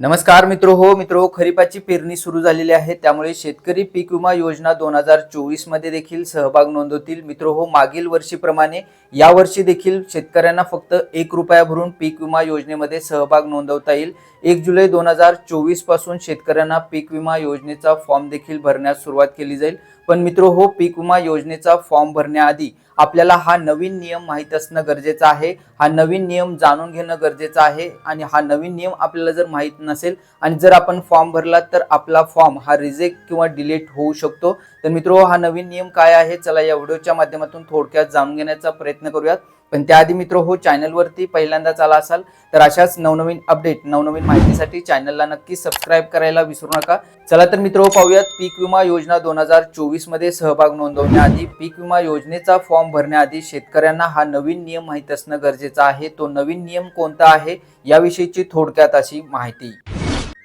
नमस्कार मित्रो हो मित्रो खरीपाची पेरणी सुरू झालेली आहे. त्यामुळे शेतकरी पीक विमा योजना दोन हजार चोवीसमध्ये देखील सहभाग नोंदवतील. मित्रो हो मागील वर्षीप्रमाणे यावर्षी देखील शेतकऱ्यांना फक्त एक रुपया भरून पीक विमा योजनेमध्ये सहभाग नोंदवता येईल. एक जुलै दोन हजार चोवीसपासून शेतकऱ्यांना पीक विमा योजनेचा फॉर्म देखील भरण्यास सुरुवात केली जाईल. पण मित्रो हो पीक विमा योजनेचा फॉर्म भरण्याआधी आपल्याला हा नवीन नियम माहीत असणं गरजेचं आहे. हा नवीन नियम जाणून घेणं गरजेचं आहे आणि हा नवीन नियम आपल्याला जर माहीत नसेल आणि जर आपण फॉर्म भरला तर आपला फॉर्म हा रिजेक्ट किंवा डिलीट होऊ शकतो. तर मित्रो हो, हा नवीन नियम काय आहे? चला या व्हिडिओच्या माध्यमातून थोडक्यात जाणून घेण्याचा प्रयत्न करूयात. पण त्याआधी मित्र हो चॅनलवरती पहिल्यांदाच आला असाल तर अशाच नवनवीन अपडेट नवनवीन माहितीसाठी चॅनलला नक्की सबस्क्राईब करायला विसरू नका. चला तर मित्र हो, पाहूयात पीक विमा योजना दोन हजार चोवीसमध्ये सहभाग नोंदवण्याआधी पीक विमा योजनेचा फॉर्म भरण्याआधी शेतकऱ्यांना हा नवीन नियम माहीत असणं गरजेचं आहे. तो नवीन नियम कोणता आहे याविषयीची थोडक्यात अशी माहिती.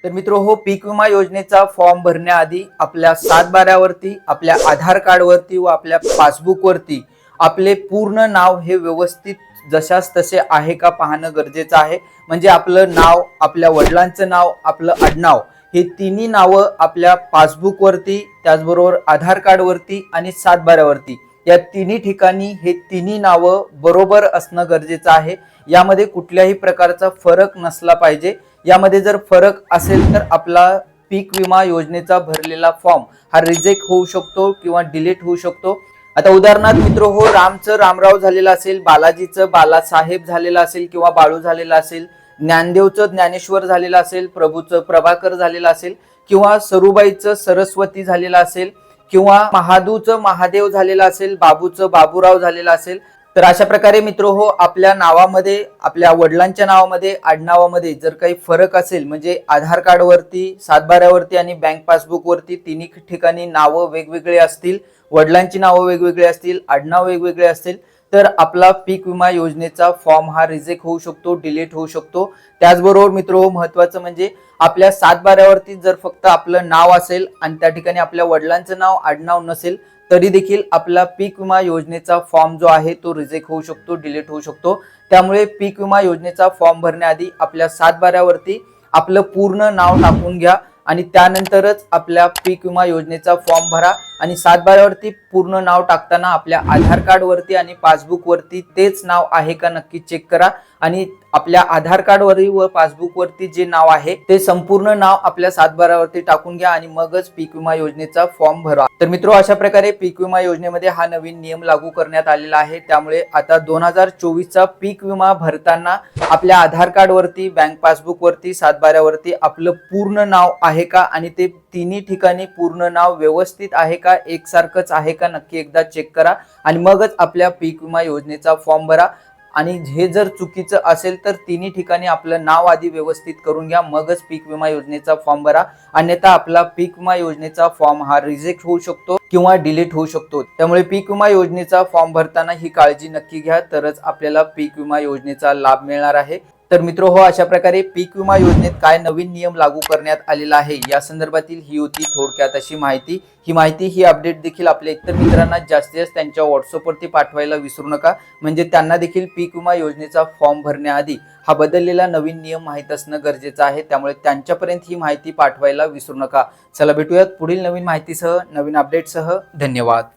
तर मित्र हो पीक विमा योजनेचा फॉर्म भरण्याआधी आपल्या सातबाऱ्यावरती आपल्या आधार कार्डवरती व आपल्या पासबुकवरती आपले पूर्ण नाव हे व्यवस्थित जशास तसे आहे का पाहणं गरजेचं आहे. म्हणजे आपलं नाव आपल्या वडिलांचं नाव आपलं आडनाव हे तिन्ही नावं आपल्या पासबुकवरती त्याचबरोबर आधार कार्डवरती आणि सातबाऱ्यावरती. या तिन्ही ठिकाणी हे तिन्ही नावं बरोबर असणं गरजेचं आहे. यामध्ये कुठल्याही प्रकारचा फरक नसला पाहिजे. यामध्ये जर फरक असेल तर आपला पीक विमा योजनेचा भरलेला फॉर्म हा रिजेक्ट होऊ शकतो किंवा डिलीट होऊ शकतो. आता उदाहरणार्थ मित्र हो रामचं रामराव झालेलं असेल बालाजीचं बालासाहेब झालेलं असेल किंवा बाळू झालेलं असेल ज्ञानदेवचं ज्ञानेश्वर झालेलं असेल प्रभूचं प्रभाकर झालेलं असेल किंवा सरुबाईचं सरस्वती झालेलं असेल किंवा महादूचं महादेव झालेलं असेल बाबूचं बाबूराव झालेलं असेल तर अशा प्रकारे मित्र हो आपल्या नावामध्ये आपल्या वडिलांच्या नावामध्ये आडनावामध्ये जर काही फरक असेल म्हणजे आधार कार्डवरती सातबाऱ्यावरती आणि बँक पासबुकवरती तिन्ही ठिकाणी नावं वेगवेगळे असतील वडिलांची नावं वेगवेगळी असतील आडनाव वेगवेगळे असतील तर आपला पीक विमा योजनेचा फॉर्म हा रिजेक्ट होऊ शकतो डिलीट होऊ शकतो. त्याचबरोबर मित्र हो महत्वाचं म्हणजे आपल्या सातबाऱ्यावरती जर फक्त आपलं नाव असेल आणि त्या ठिकाणी आपल्या वडिलांचं नाव आडनाव नसेल तरी देखील आपला पीक विमा योजनेचा फॉर्म जो आहे तो रिजेक्ट होऊ शकतो डिलीट होऊ शकतो. त्यामुळे पीक विमा योजनेचा फॉर्म भरण्याआधी आपल्या सातबाऱ्यावरती आपलं पूर्ण नाव टाकून घ्या आणि त्यानंतरच आपल्या पीक विमा योजनेचा फॉर्म भरा. आणि सातबाऱ्यावरती पूर्ण नाव टाकताना आपल्या आधार कार्डवरती आणि पासबुकवरती तेच नाव आहे का नक्की चेक करा. आणि आपल्या आधार कार्डवरती व पासबुकवरती जे नाव आहे ते संपूर्ण नाव आपल्या सातबाऱ्यावरती टाकून घ्या आणि मगच पीक विमा योजनेचा फॉर्म भरा. तर मित्रो अशा प्रकारे पीक विमा योजनेमध्ये हा नवीन नियम लागू करण्यात आलेला आहे. त्यामुळे आता दोन हजार चोवीसचा पीक विमा भरताना आपल्या आधार कार्डवरती बँक पासबुकवरती सातबाऱ्यावरती आपलं पूर्ण नाव आहे का आणि ते तिन्ही ठिकाणी पूर्ण नाव व्यवस्थित आहे का एकसारखंच आहे का नक्की एकदा चेक करा. आणि मगच आपल्या पीक विमा योजनेचा फॉर्म भरा. आणि हे जर चुकीचं असेल तर तिन्ही ठिकाणी आपलं नाव आधी व्यवस्थित करून घ्या. मगच पीक विमा योजनेचा फॉर्म भरा. अन्यथा आपला पीक विमा योजनेचा फॉर्म हा रिजेक्ट होऊ शकतो किंवा डिलीट होऊ शकतो. त्यामुळे पीक विमा योजनेचा फॉर्म भरताना ही काळजी नक्की घ्या. तरच आपल्याला पीक विमा योजनेचा लाभ मिळणार आहे. तर मित्र हो अशा प्रकारे पीक विमा योजनेत काय नवीन नियम लागू करण्यात आलेला आहे या संदर्भातील ही होती थोडक्यात अशी माहिती. ही माहिती ही अपडेट देखील आपल्या इतर मित्रांना जास्तीत जास्त त्यांच्या व्हॉट्सअपवरती पाठवायला विसरू नका. म्हणजे त्यांना देखील पीक विमा योजनेचा फॉर्म भरण्याआधी हा बदललेला नवीन नियम माहीत असणं गरजेचं आहे त्यामुळे त्यांच्यापर्यंत ही माहिती पाठवायला विसरू नका. चला भेटूयात पुढील नवीन माहितीसह नवीन अपडेटसह धन्यवाद.